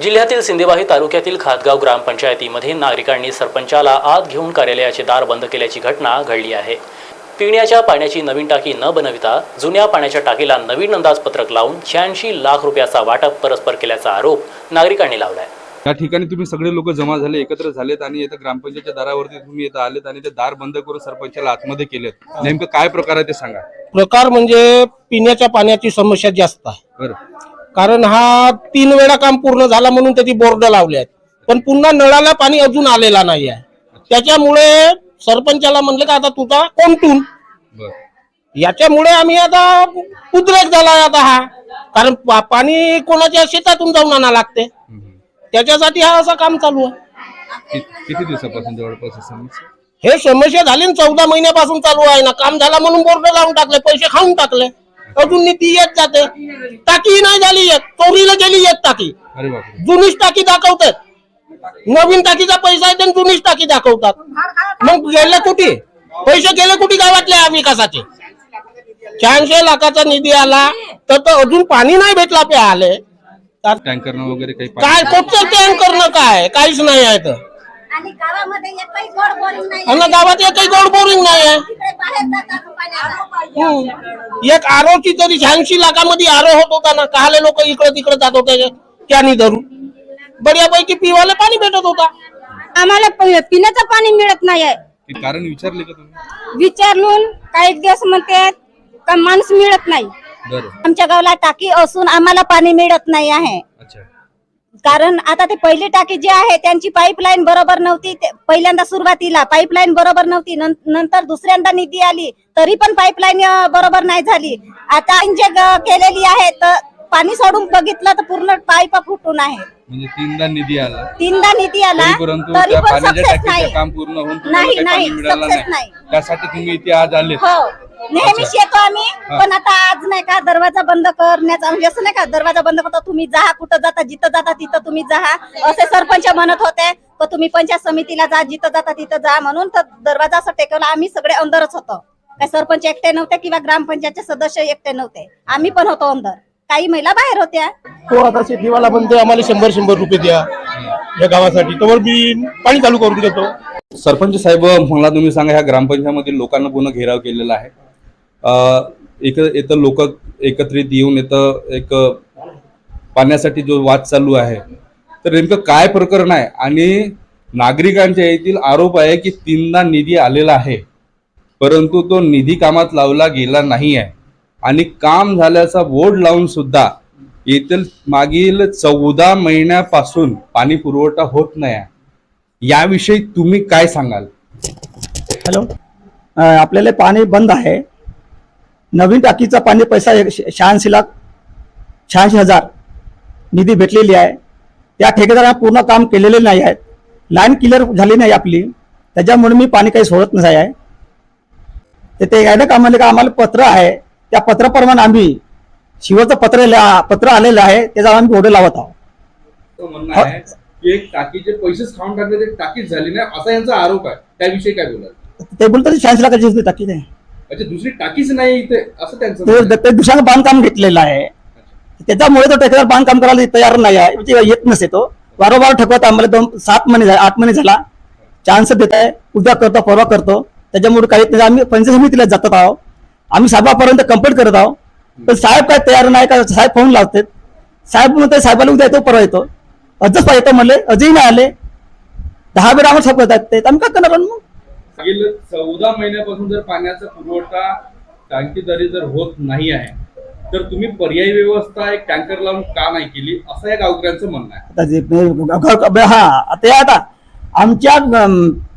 जिल्ह्यातील सिंदेवाही तालुक्यातील खातगाव ग्रामपंचायतीमध्ये नागरिकांनी सरपंचाला आत घेऊन कार्यालयाचे दार बंद केल्याची घटना घडली आहे. पिण्याच्या पाण्याची नवीन टाकी न बनविता जुन्या पाण्याच्या टाकीला नवीन अंदाजपत्रक लावून शहाऐंशी लाख रुपयाचा वाटप परस्पर केल्याचा आरोप नागरिकांनी लावलाय. या ठिकाणी तुम्ही सगळे लोक जमा झाले एकत्र झालेत आणि इथं ग्रामपंचायतच्या दारावरती तुम्ही इथं आलेत आणि ते दार बंद करून सरपंचाला आतमध्ये केलेत. नेमकं काय प्रकार आहे ते सांगा. प्रकार म्हणजे पिण्याच्या पाण्याची समस्या जास्त आहे. बरं. कारण हा तीन वेळा काम पूर्ण झाला म्हणून त्याची बोर्ड लावले आहेत पण पुन्हा नळाला पाणी अजून आलेला नाही आहे. त्याच्यामुळे सरपंचाला म्हणले का आता तुझा कोणतून याच्यामुळे आम्ही आता उद्रेक झाला आता हा. कारण पाणी कोणाच्या शेतातून जाऊन आणा लागते. त्याच्यासाठी हा असं काम चालू आहे. किती दिवसापासून जवळपास ही समस्या? हे समस्या झाली ना चौदा महिन्यापासून चालू आहे ना. काम झाला म्हणून बोर्ड लावून टाकले पैसे खाऊन टाकले. अजून ती येत जाते. टाकी नाही झाली येत. चोरीला गेली येत टाकी. अरे बापरे. जुनीच टाकी दाखवतात. नवीन टाकीचा पैसा आहे आणि जुनीच टाकी दाखवतात. मग गेले कुठे? पैसे गेले कुठे गावातल्या विकासाचे शहाऐंशी लाखाचा निधी आला तर तो अजून पाणी नाही भेटला पे आले टँकरनं वगैरे काही पाणी- काय कुठचं टँक करणं काय? काहीच नाही आहे तर. आणि गावामध्ये एकही गोड बोरिंग नाही. आणि गावात एकही गोड बोरिंग नाही तिकडे बाहेर जातात पाण्याला. एक आरोची तरी शहाऐंशी लाखामध्ये आरो होत होता ना? काहले लोक इकडे तिकडे जात होते त्यानी धरून. बऱ्यापैकी पिवायला पाणी भेटत होता. आम्हाला प- पिण्याचं पाणी मिळत नाही आहे की कारण विचारले का तुम्ही? विचारून काही दिवस म्हणते का माणूस मिळत नाही. बरं. आमच्या गावाला टाकी असून आम्हाला पाणी मिळत नाही आहे. कारण आता ते पहिली टाकी जी आहे त्यांची पाईपलाईन बरोबर नव्हती. पहिल्यांदा सुरुवातीला पाईपलाईन बरोबर नव्हती. नंतर दुसऱ्यांदा निधी आली तरी पण पाईपलाईन बरोबर नाही झाली. आता जे केलेली आहे तर पाणी सोडून बघितलं तर पूर्ण पाईप फुटून आहे. म्हणजे तीनदा निधी आला. तीनदा निधी आला तरी परंतु तरी त्या पण सक्सेस टाकीचं नाही. काम पूर्ण होऊन नाही नाही त्यासाठी तुम्ही इथे आज आले हो. नेहमीच येतो आम्ही पण आता आज नाही का दरवाजा बंद करण्याचा म्हणजे असं नाही का दरवाजा बंद करतो तुम्ही जा कुठं जाता जिथं जाता तिथं तुम्ही जा. असे सरपंच म्हणत होते तर तुम्ही पंचायत समितीला जा जिथं जाता तिथं जा. म्हणून तर दरवाजा असं टेकवला आम्ही सगळे अंदरच होतो. काय सरपंच एकटे नव्हते किंवा ग्रामपंचायतचे सदस्य एकटे नव्हते. आम्ही पण होतो अंदर काही महिला बाहेर होत्या. तो आता शेतीवाला म्हणते आम्हाला शंभर शंभर रुपये द्या. या गावासाठी. तर मी पाणी चालू करून देतो. सरपंच साहेब मला तुम्ही सांगा ह्या ग्रामपंचायतमधील लोकांना पूर्ण घेराव केलेला आहे? एक इथं लोक एकत्रित येऊन इथं एक पाण्यासाठी जो वाद चालू आहे तर नेमकं काय प्रकरण आहे? आणि नागरिकांच्या येथील आरोप आहे की तीनदा निधी आलेला आहे परंतु तो निधी कामात लावला गेला नाही आहे आणि काम झाल्याचा बोर्ड लावून सुद्धा येथील मागील चौदा महिन्यापासून पाणी पुरवठा होत नाही आहे. याविषयी तुम्ही काय सांगाल? हॅलो. आपल्याला पाणी बंद आहे. नवीन टाकीचा पाणी पैसा एक शहाऐंशी लाख शहाऐंशी हजार निधी भेटलेली आहे. त्या ठेकेदाराने पूर्ण काम केलेले नाही आहेत लाईन क्लिअर झाली नाही आपली. त्याच्यामुळे मी पाणी काही सोडत नाही आहे. तर ते काय ना का आम्हाला पत्र आहे. त्या पत्राप्रमाणे आम्ही शिवचं पत्र पत्र आलेलं आहे. त्याचा आम्ही बोर्ड लावत आहोत. एक टाकीचे पैसेच खाऊन टाकले ते टाकीच झाली नाही. असा यांचा आरोप आहे. त्याविषयी काय बोलाल? ते बोलतात शहाऐंशी लाखाची टाकी आहे अच्छा दुसरी टाकीच नाही इथे असं त्यांचं ते दुसऱ्यानं बांधकाम घेतलेलं आहे. त्याच्यामुळे तो ठेकेदार बांधकाम करायला तयार नाही आहे. म्हणजे येत नसे तो. वारंवार ठकवत आम्हाला दोन सात महिने झाले आठ महिने झाला. चान्स देत आहे. उद्या करतो परवा करतो. त्याच्यामुळे काही नाही. आम्ही पंचायत समितीला जातात आहोत. आम्ही साहेबापर्यंत कंप्लेंट करत आहोत. पण साहेब काय तयार नाही का? साहेब फोन लावतात. साहेब म्हणते साहेबाला उद्या येतो परवा येतो. अजच पाहिजे म्हणले अजही नाही आले. दहा वेळा आम्हाला साहेब ते. आम्ही काय करणार मग? मागील चौदा महिन्यापासून जर पाण्याचा पुरवठा टाकीदारी जर होत नाही आहे तर तुम्ही पर्यायी व्यवस्था एक टँकर लावून का नाही केली असं या गावकऱ्यांचं म्हणणं आहे. आता जे हा ते आता आमच्या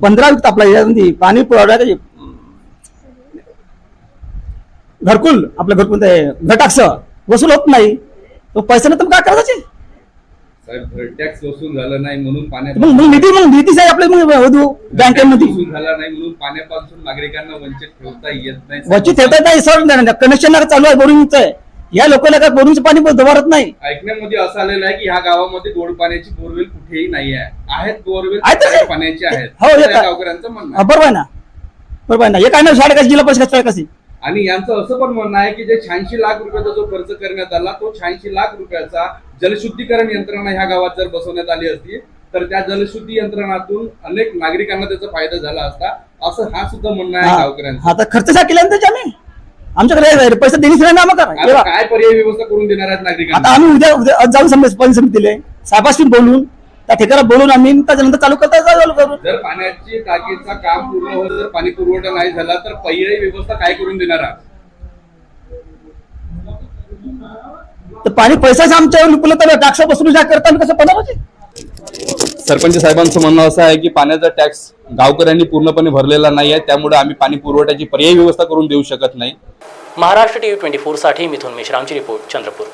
पंधरा विकत म्हणजे आपल्या याच्यामध्ये पाणी पुरवठा घरकुल आपलं घरकुल घटाक्ष वसूल होत नाही. तो पैसे तर काय करायचे? टॅक्स वसूल झाला नाही म्हणून पाण्यापासून मग निधी मग निधी साहेब आपले मग बँकेमध्ये. वसूल झाला नाही म्हणून पाण्यापासून नागरिकांना वंचित ठेवता येत नाही. वचित ठेवता नाही सर. कनेक्शन चालू आहे बोरिंगचं आहे. या लोकांना काय बोरिंगचं पाणी दवारत नाही. ऐकण्यामध्ये असं आलेलं आहे की ह्या गावामध्ये गोड पाण्याची बोरवेल कुठेही नाही आहे. आहेत बोरवेल पाण्याची आहेत. हो, गावकऱ्यांचं म्हणणं हा. बरोबर ना. बरोबर ना. हे काय ना शाळा कशी जिल्हा परिषद शाळा कशी आणि यांचं असं पण म्हणणं आहे की जे शहाऐंशी लाख रुपयाचा जो खर्च करण्यात आला तो शहाऐंशी लाख रुपयाचा जलशुद्धीकरण यंत्रणा ह्या गावात जर बसवण्यात आली असती तर त्या जलशुद्धी यंत्रणातून अनेक नागरिकांना त्याचा फायदा झाला असता असं हा सुद्धा म्हणणं आहे गावकऱ्यांचं. तर खर्च काय केला त्याच्या आम्ही? आमच्याकडे पैसे देणीच नाही ना मग आता काय पर्यायी व्यवस्था करून देणार आहेत नागरिकांना? आता आम्ही उद्या उद्या समजा पंच समितीले साहेबाशी बोलून त्या ठिकाणी बोलून आम्ही त्याच्यानंतर चालू करता चालू करू. जर पाण्याची टाकीचा काम पूर्ण होत जर पाणी पुरवठा नाही झाला तर पर्यायी व्यवस्था काय करून देणार आहात? तर पाणी पैसाच आमच्या लुकलं तर टाक्स बसून ज्या करता आम्ही कसं पडणार पाहिजे सरपंच साहेबांचं म्हणणं असं आहे की पाण्याचा टॅक्स गावकऱ्यांनी पूर्णपणे भरलेला नाही आहे त्यामुळे आम्ही पाणी पुरवठ्याची पर्यायी व्यवस्था करून देऊ शकत नाही. महाराष्ट्र टीव्ही ट्वेंटी फोरसाठी मिथुन मेश्रामची रिपोर्ट चंद्रपूर.